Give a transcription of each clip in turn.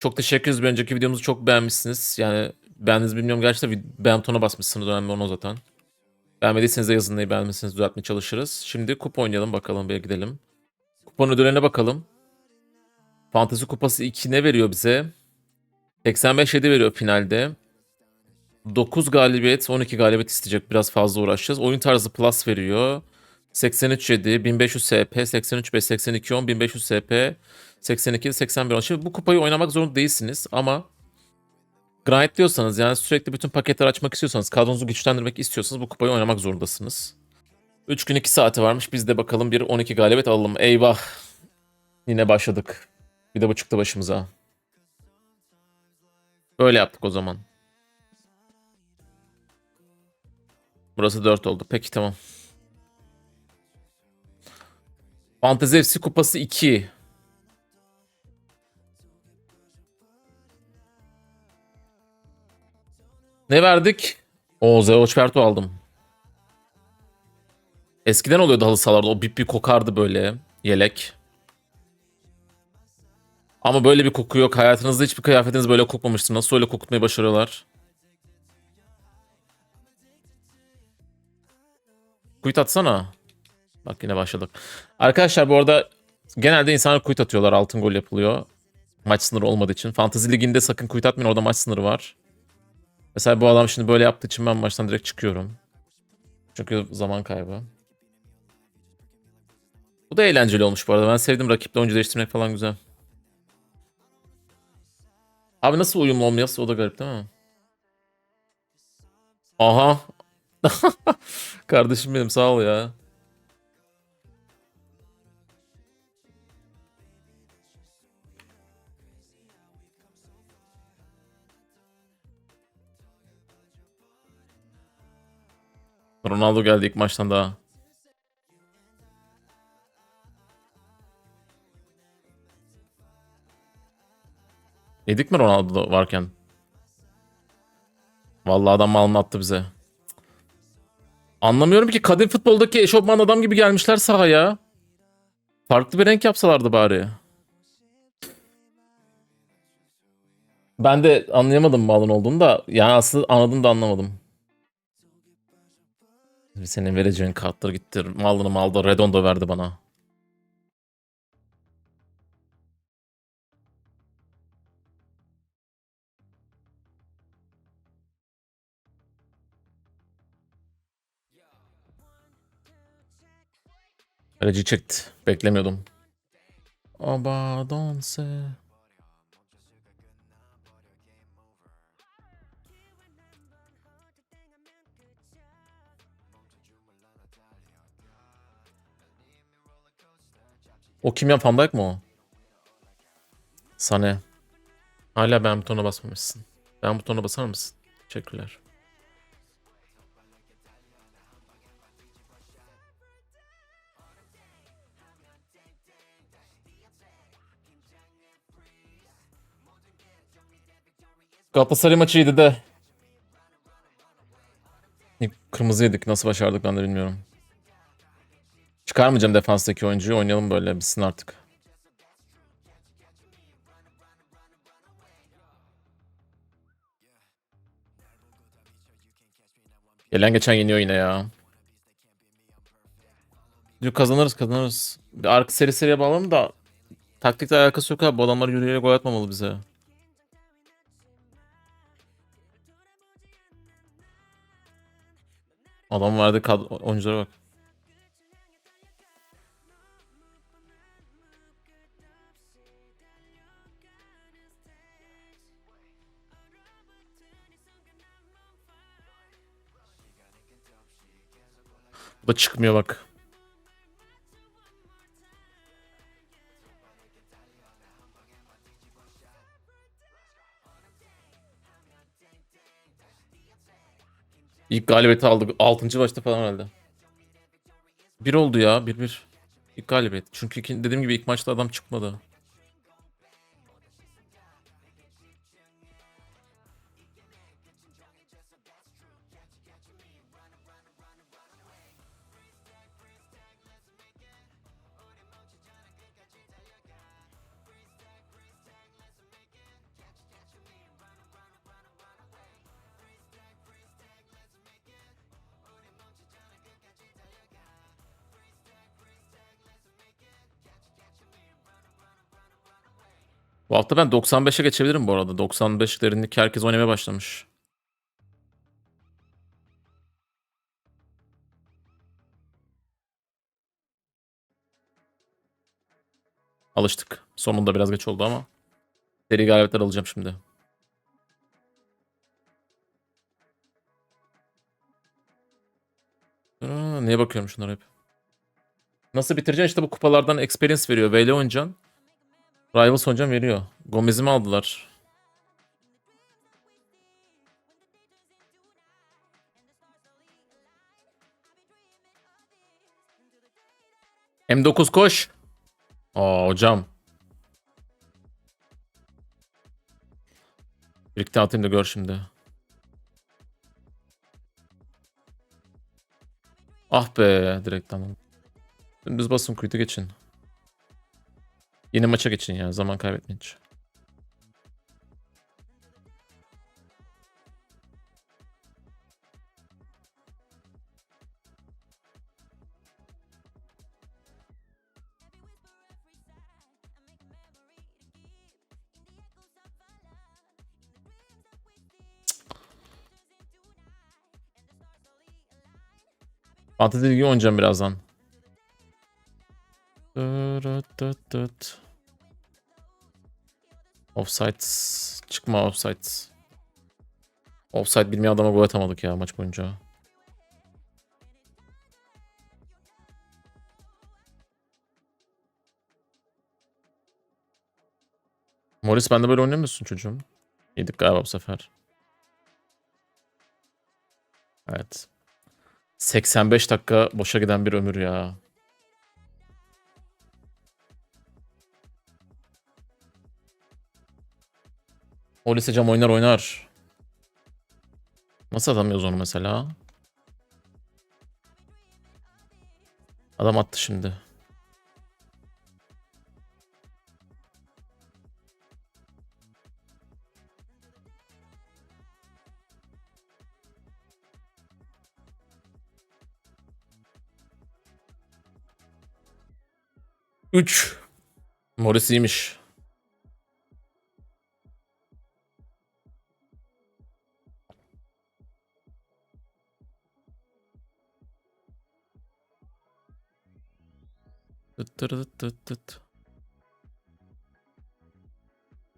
Çok teşekkür ederiz. Bir önceki videomuzu çok beğenmişsiniz. Yani beğendiniz mi bilmiyorum. Gerçekten bir beğen butonuna basmışsınız. Önemli onu zaten. Beğenmediyseniz de yazın neyi beğenmezseniz düzeltmeye çalışırız. Şimdi kupa oynayalım bakalım bir gidelim. Kupanın ödüllerine bakalım. Fantezi kupası 2 ne veriyor bize? 85 7 veriyor finalde. 9 galibiyet 12 galibiyet isteyecek. Biraz fazla uğraşacağız. Oyun tarzı plus veriyor. 83 7, 1500 SP, 83 5, 82 10, 1500 SP, 82 81 10. Şimdi bu kupayı oynamak zorunda değilsiniz ama grind diyorsanız yani sürekli bütün paketleri açmak istiyorsanız, kadronuzu güçlendirmek istiyorsanız bu kupayı oynamak zorundasınız. 3 gün 2 saati varmış. Biz de bakalım bir 12 galibiyet alalım. Eyvah. Yine başladık. Bir de bu çıktı başımıza. Böyle yaptık o zaman. Burası 4 oldu. Peki tamam. Fantezi FC Kupası 2. Ne verdik? O Zeoçperto aldım. Eskiden oluyordu halı sahalarda. O bip bir kokardı böyle yelek. Ama böyle bir koku yok. Hayatınızda hiçbir kıyafetiniz böyle kokmamıştır. Nasıl öyle kokutmayı başarıyorlar? Kuyut atsana. Bak yine başladık. Arkadaşlar bu arada genelde insanlar kuyut atıyorlar. Altın gol yapılıyor. Maç sınırı olmadığı için. Fantasy Ligi'nde sakın kuyut atmayın. Orada maç sınırı var. Mesela bu adam şimdi böyle yaptığı için ben maçtan direkt çıkıyorum. Çünkü zaman kaybı. Bu da eğlenceli olmuş bu arada. Ben sevdim rakiple oyuncu değiştirmek falan güzel. Abi nasıl uyumlu olmuyorsa o da garip değil mi? Aha. Kardeşim benim sağ ol ya. Ronaldo geldi ilk maçtan daha. Yedik mi Ronaldo varken? Vallahi adam malını attı bize. Anlamıyorum ki kadim futboldaki eşofman adam gibi gelmişler sahaya. Farklı bir renk yapsalardı bari. Ben de anlayamadım malın olduğunu da. Yani aslında anladım da anlamadım. Senin vereceğin kartları gitti. Malını malda Redondo verdi bana. Kaleci çekti. Beklemiyordum. Abadonse. O kim ya Van Dijk mı o? Sane. Hala ben butona basmamışsın. Ben butona basar mısın? Teşekkürler. Galatasaray maçıydı de. Kırmızı yedik. Nasıl başardık ben de bilmiyorum. Çıkarmayacağım defanstaki oyuncuyu. Oynayalım böyle. Bitsin artık. Gelen geçen yeniyor yine ya. Diyor kazanırız kazanırız. Bir arka seri seriye bağlayalım da taktikle alakası yok abi. Bu adamlar yürüyerek gol atmamalı bize. Adam verdi oyunculara bak. Bu çıkmıyor bak. İlk galibiyeti aldık. 6. başta falan herhalde. Bir oldu ya. Bir bir. İlk galibiyet. Çünkü dediğim gibi ilk maçta adam çıkmadı. Bu hafta ben 95'e geçebilirim bu arada. 95 derinlik herkes oynamaya başlamış. Alıştık. Sonunda biraz geç oldu ama. Seri galibiyetler alacağım şimdi. Aa, neye bakıyorum şunlara hep. Nasıl bitireceksin? İşte bu kupalardan experience veriyor. VL oynayacaksın. Rivals oynayacaksın veriyor. Gomez'i mi aldılar? M9 koş. Aa hocam. Birlikte atayım da gör şimdi. Ah be direkt tamam. Dümdüz basın kuytu geçin. Yeni maça geçin ya zaman kaybetmeyin hiç. Fantezi Ligi oynayacağım birazdan. Dırıt Offsides. Çıkma offsides. Offside bilmeyen adama gol atamadık ya maç boyunca. Morris ben de böyle oynamıyorsun çocuğum. Yedik galiba bu sefer. Evet. 85 dakika boşa giden bir ömür ya. O lise cam oynar oynar. Nasıl atamıyoruz onu mesela? Adam attı şimdi. Üç. Morris iyiymiş. Tıt tırıt tıt tıt.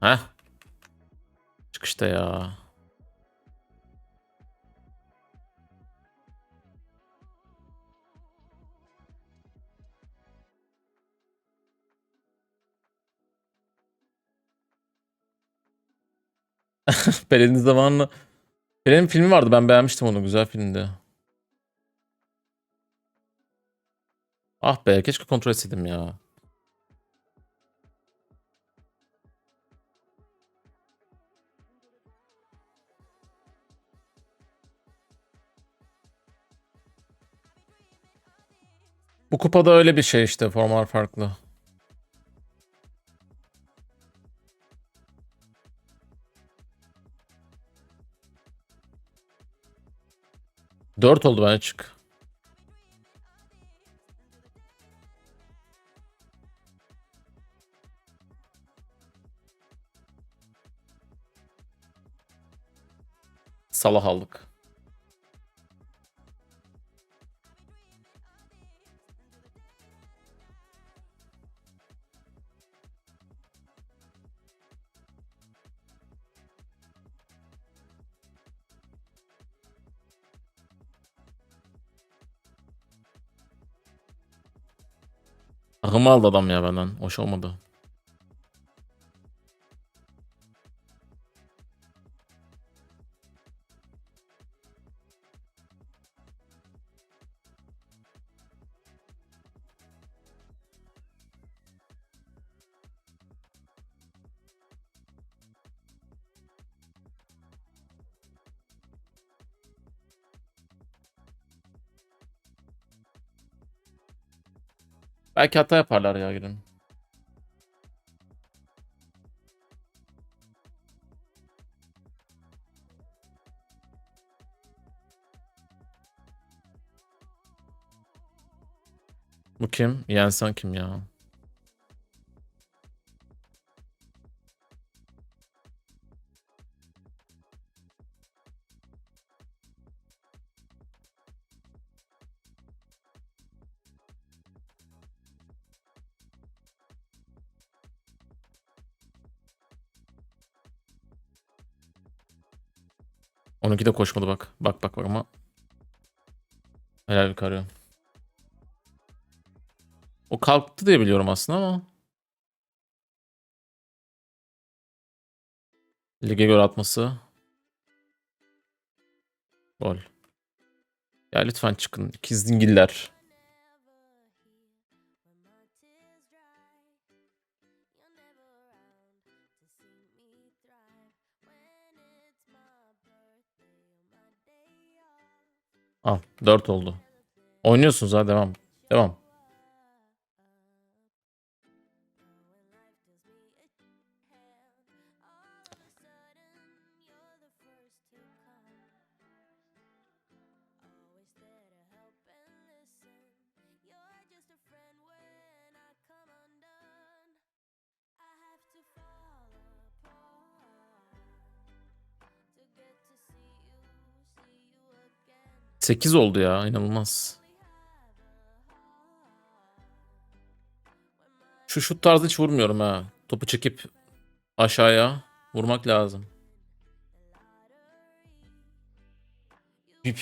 Heh. Çıkışta ya. Pelin'in zamanlı. Pelin'in filmi vardı ben beğenmiştim onu güzel filmdi. Ah be keşke kontrol etseydim ya. Bu kupada öyle bir şey işte formlar farklı. Dört oldu ben açık. Salah aldık. Akımı aldı adam ya benden. Hoş olmadı. Belki hata yaparlar ya gülüm. Bu kim? Yensen kim ya? Onunki de koşmadı bak. Bak bak bak ama. Helal Vicario. O kalktı diye biliyorum aslında ama. Lige göre atması. Gol. Ya lütfen çıkın. İkiz Al. 4 oldu. Oynuyorsunuz ha devam. Devam. Sekiz oldu ya inanılmaz. Şu şut tarzı hiç vurmuyorum ha. Topu çekip aşağıya vurmak lazım. Bip.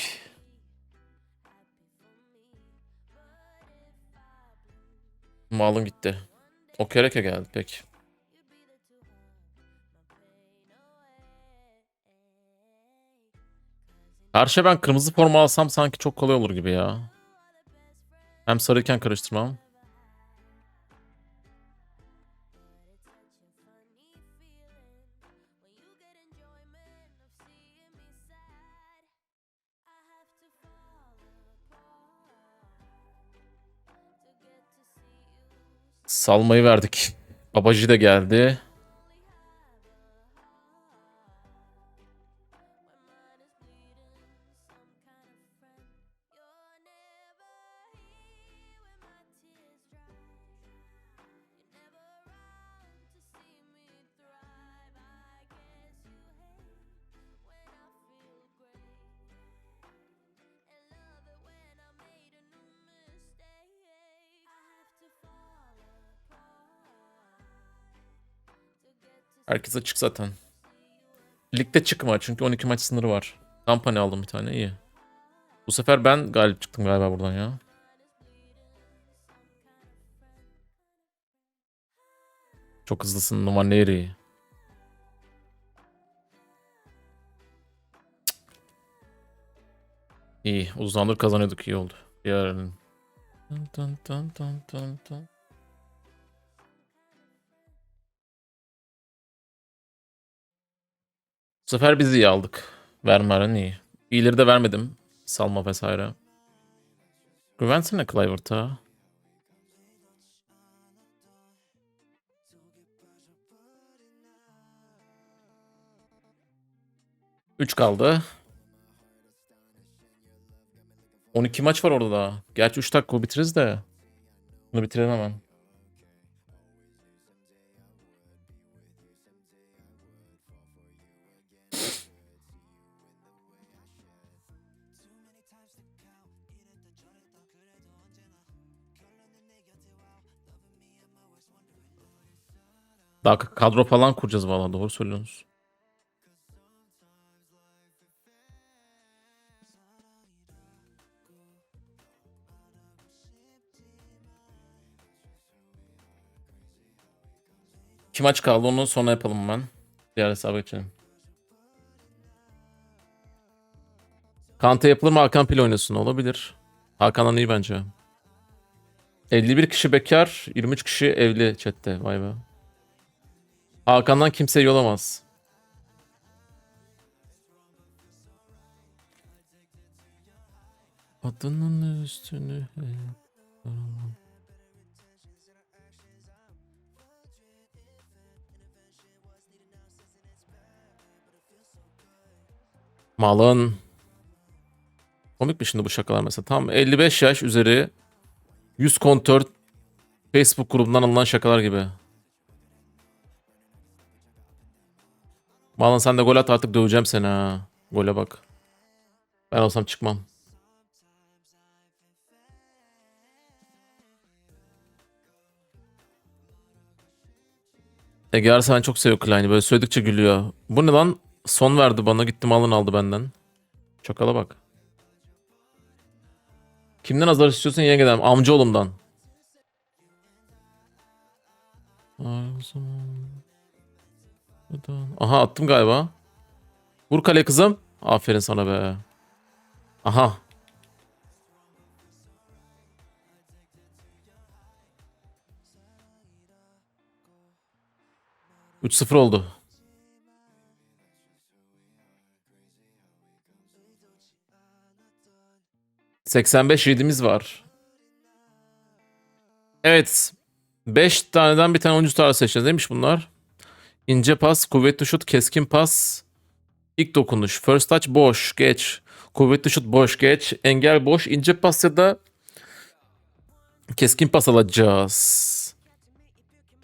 Malım gitti. O kereke geldi pek. Karşıya ben kırmızı forma alsam sanki çok kolay olur gibi ya. Hem sarıyken karıştırmam. Salmayı verdik. Babacı da geldi. Herkes açık zaten. Ligde çıkma çünkü 12 maç sınırı var. Kampanya aldım bir tane iyi. Bu sefer ben galip çıktım galiba buradan ya. Çok hızlısın Numaneri. İyi. Uzun zamandır kazanıyorduk. iyi oldu. Yarın. Dun dun dun dun dun dun. Bu sefer biz iyi aldık. Vermaren iyi. İyileri de vermedim. Salma vesaire. Güvensene Clivert'a. Üç kaldı. 12 maç var orada daha. Gerçi 3 dakika bitiririz de. Bunu bitirelim hemen. Daha kadro falan kuracağız valla doğru söylüyorsunuz. İki maç kaldı onu sonra yapalım ben. Diğer hesaba geçelim. Kante yapılır mı Hakan Pil oynasın olabilir. Hakan'dan iyi bence. 51 kişi bekar, 23 kişi evli chatte. Vay be. Hakan'dan kimse yolamaz. Adının üstünü. Malın. Komik mi şimdi bu şakalar mesela? Tam 55 yaş üzeri 100 kontör Facebook grubundan alınan şakalar gibi. Malın sen de gol at artık döveceğim seni ha. Gole bak. Ben olsam çıkmam. Ege Arsalan çok seviyor Klein'i. Böyle söyledikçe gülüyor. Bu ne lan? son verdi bana. Gittim alın aldı benden. Çakala bak. Kimden azar istiyorsun yengeden? Amcaoğlumdan. Ay, o zaman- Aha attım galiba. Vur kale kızım. Aferin sana be. Aha. Üç sıfır oldu. Seksen beş yedimiz var. Evet. 5 taneden bir tane oyuncu tutarı seçeceğiz. Neymiş bunlar? İnce pas, kuvvetli şut, keskin pas, ilk dokunuş, first touch boş, geç. Kuvvetli şut boş, geç. Engel boş, ince pas ya da keskin pas alacağız.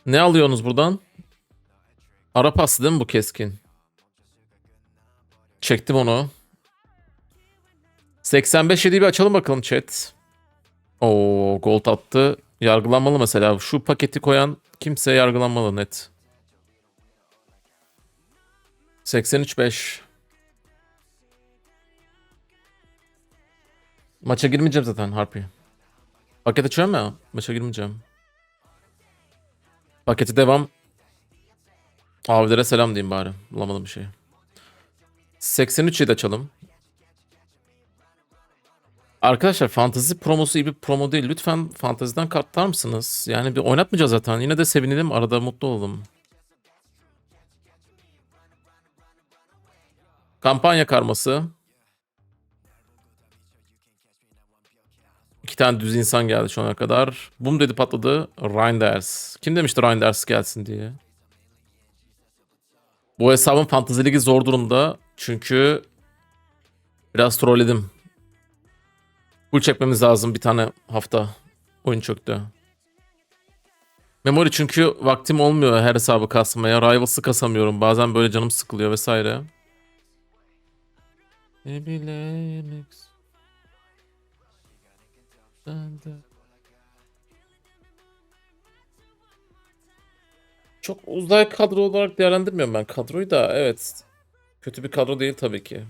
Ne alıyorsunuz buradan? Ara pas değil mi bu keskin? Çektim onu. 85 7'yi bir açalım bakalım chat. Oo gold attı. Yargılanmalı mesela. Şu paketi koyan kimse yargılanmalı net. 83-5. Maça girmeyeceğim zaten Harpy. Paket açıyorum ya. Maça girmeyeceğim. Paketi devam. Abilere selam diyeyim bari. Bulamadım bir şey. 83 7 açalım. Arkadaşlar fantezi promosu iyi bir promo değil. Lütfen fanteziden kartlar mısınız? Yani bir oynatmayacağız zaten. Yine de sevinelim. Arada mutlu olalım. Kampanya karması. İki tane düz insan geldi şu ana kadar. Bum dedi patladı. Reinders. Kim demişti Reinders gelsin diye? Bu hesabın fantezi ligi zor durumda. Çünkü biraz trolledim. Full çekmemiz lazım bir tane hafta. Oyun çöktü. Memory çünkü vaktim olmuyor her hesabı kasmaya. Rivals'ı kasamıyorum. Bazen böyle canım sıkılıyor vesaire. Ne bileyim. Çok uzay kadro olarak değerlendirmiyorum ben kadroyu da evet. Kötü bir kadro değil tabii ki.